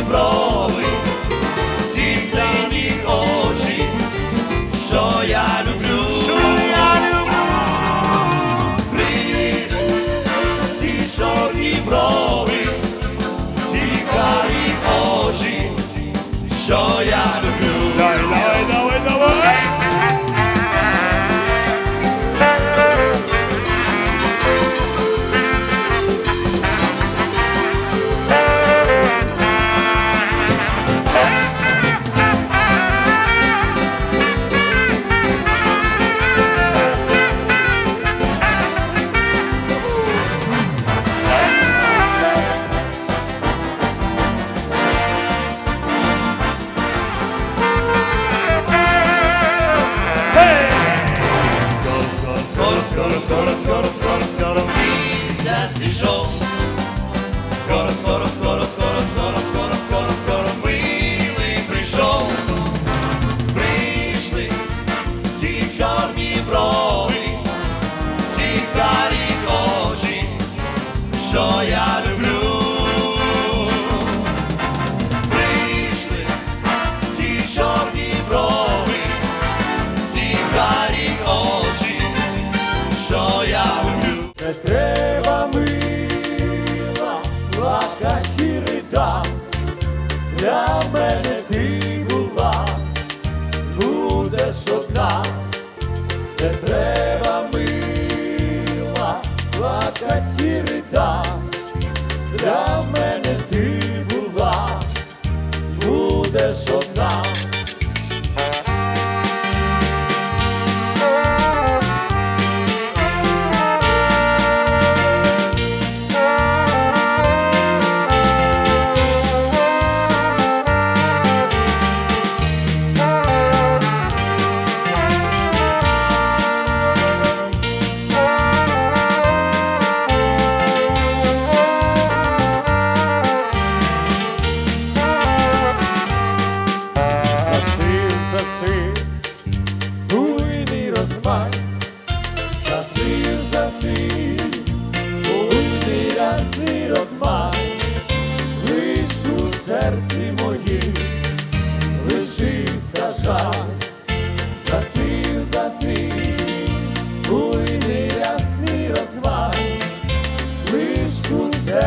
di що я люблю.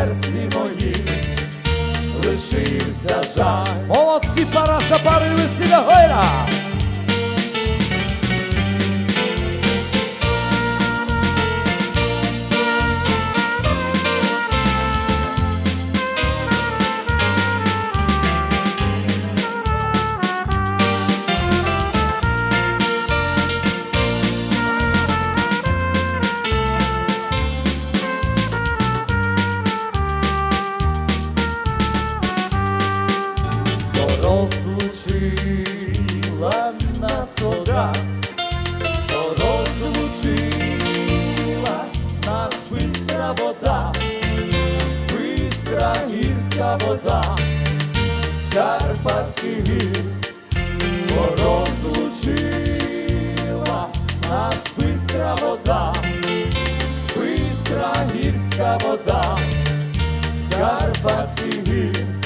серці моїм лишився жаль. Молодці пара запарили сіля гойра. гора, гірська вода, Скарпатський гір.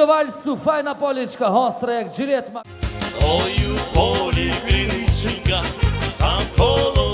Коваль, суфайна полічка, гостра, як джилет. Ой, у полі кріниченька, там коло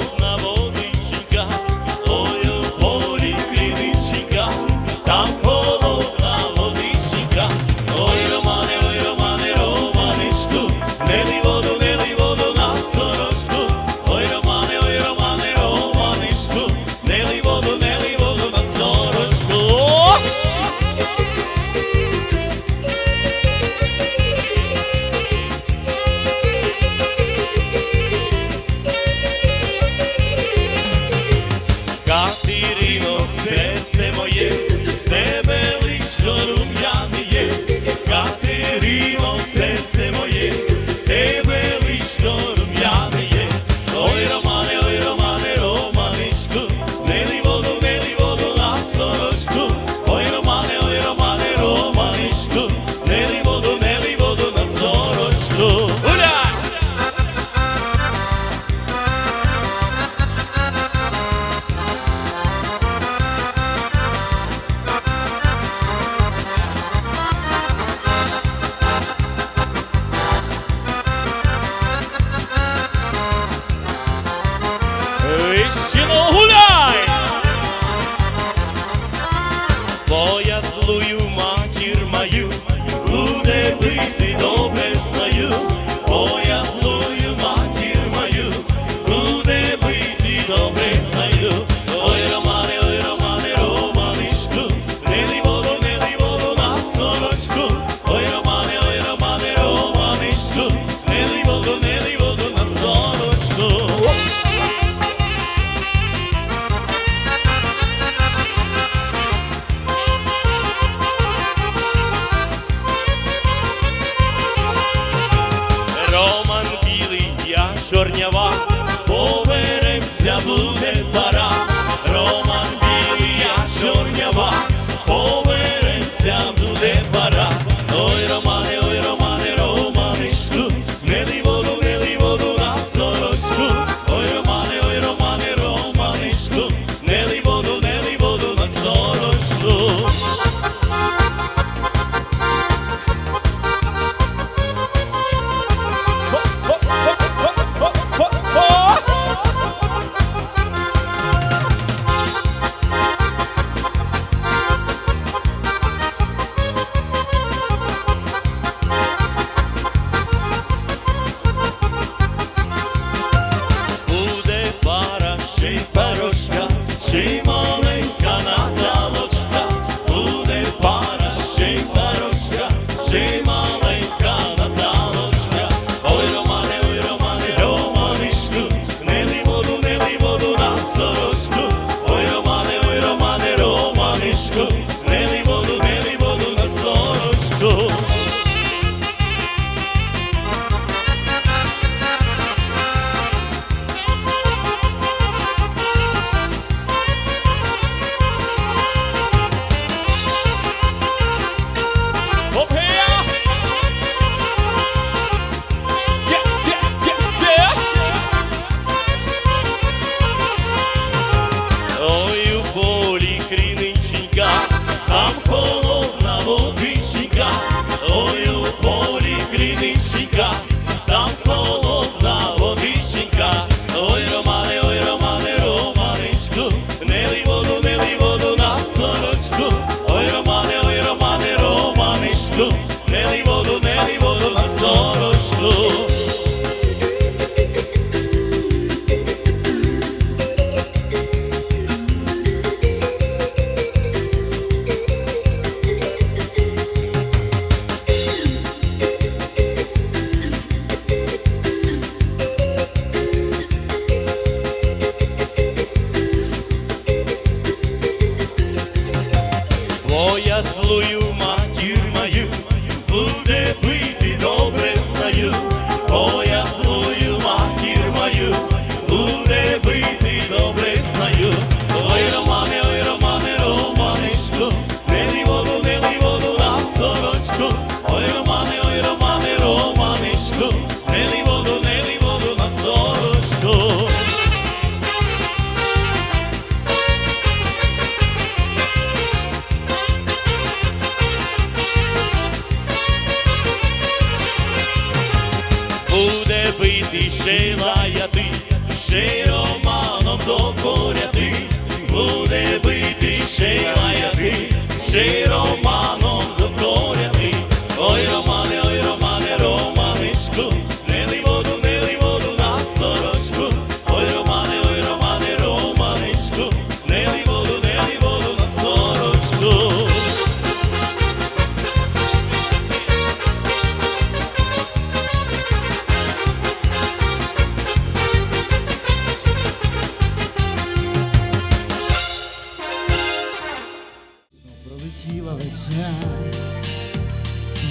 чорнява.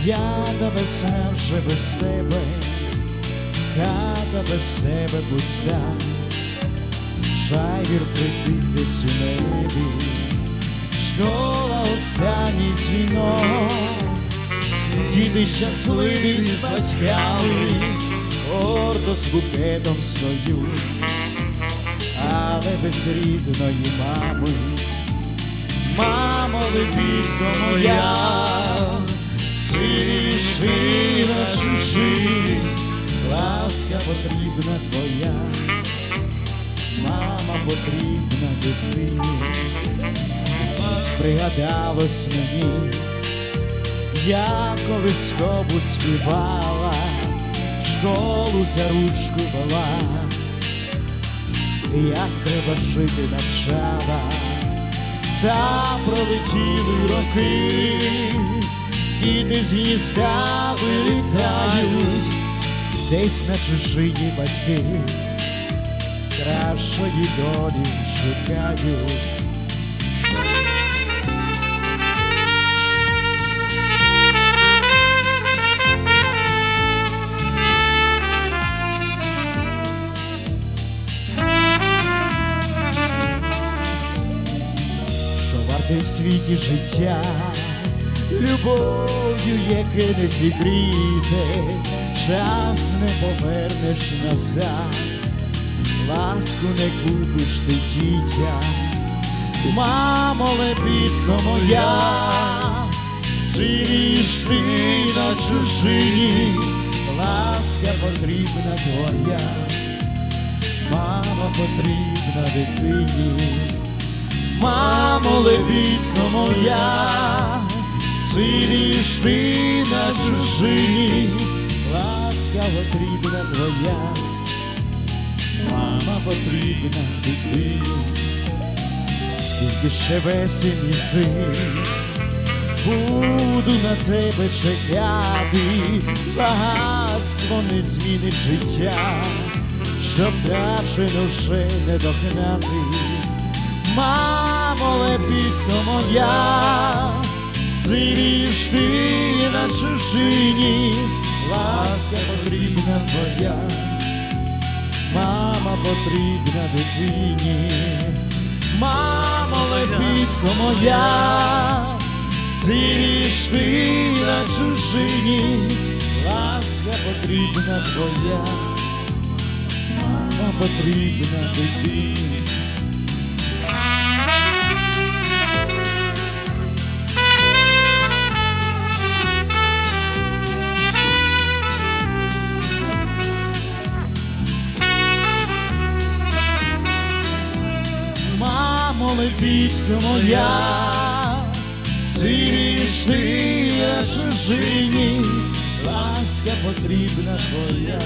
я небеса вже без тебе, хата без тебе пуста, жайвір прибіг десь у небі, школа останній дзвінок, діти щасливі з батьками, гордо з букетом стою, але без рідної мами, мамо, дитинко моя. Мовчиш ти на чужих, ласка потрібна твоя, мама потрібна дитині, От пригадалось мені, я колись кобу співала, в школу за ручку вела, як треба жити навчала, та пролетіли роки діти з гнізда вилітають, десь на чужині батьки, кращої долі шукають. Ти світі життя любов'ю, яке не зігріте, час не повернеш назад, ласку не купиш ти дітя, мамо, лебідко моя, сивіш ти на чужині, ласка потрібна твоя, мама потрібна дитині. Мамо, лебідко моя, сивіш ти на чужині, ласка потрібна твоя, мама потрібна дитині, скільки ще весень і зим, буду на тебе чекати, багатство не змінить життя, щоб втрачено вже не догнати. Мамо, лепітко моя, сивіш ти на чужині, ласка потрібна твоя, мама потрібна дитині, мамо, лепітко моя, сивіш ти на чужині, ласка потрібна твоя, мама потрібна дитині. Лебідько моя, сиріш ти на чужині, ласка потрібна твоя,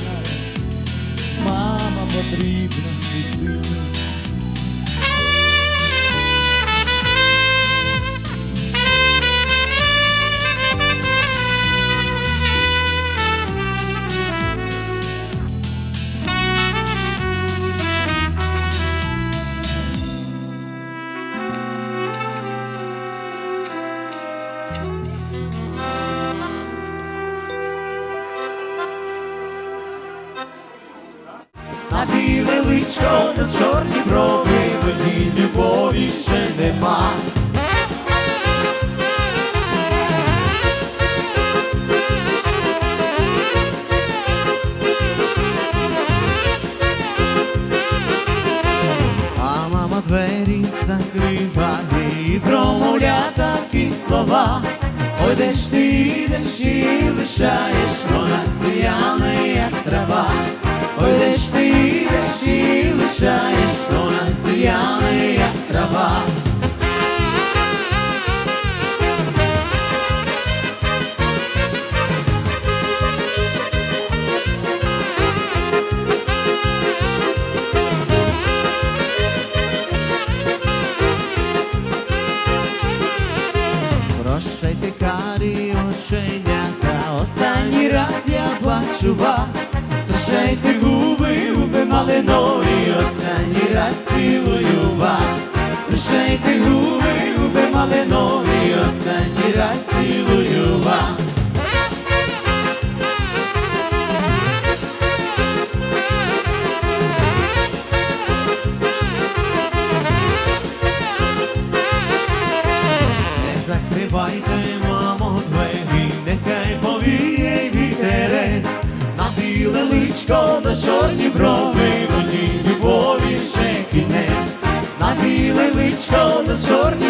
мама потрібна і На біле личко чорні брови, моїй любові ще нема. А мама двері закриває і промовля такі слова. Ой, де ти, де ж і лишаєш, вона зряна, як трава. Лишаєш, вона зряна, як трава. Прощайте, карі оченята, останній раз я бачу малинові, останній раз цілую вас, Прощайте губи, губи малинові, останній раз цілую вас. шкода, чорні брови, воді любові ще кінець, на біле личко на чорні.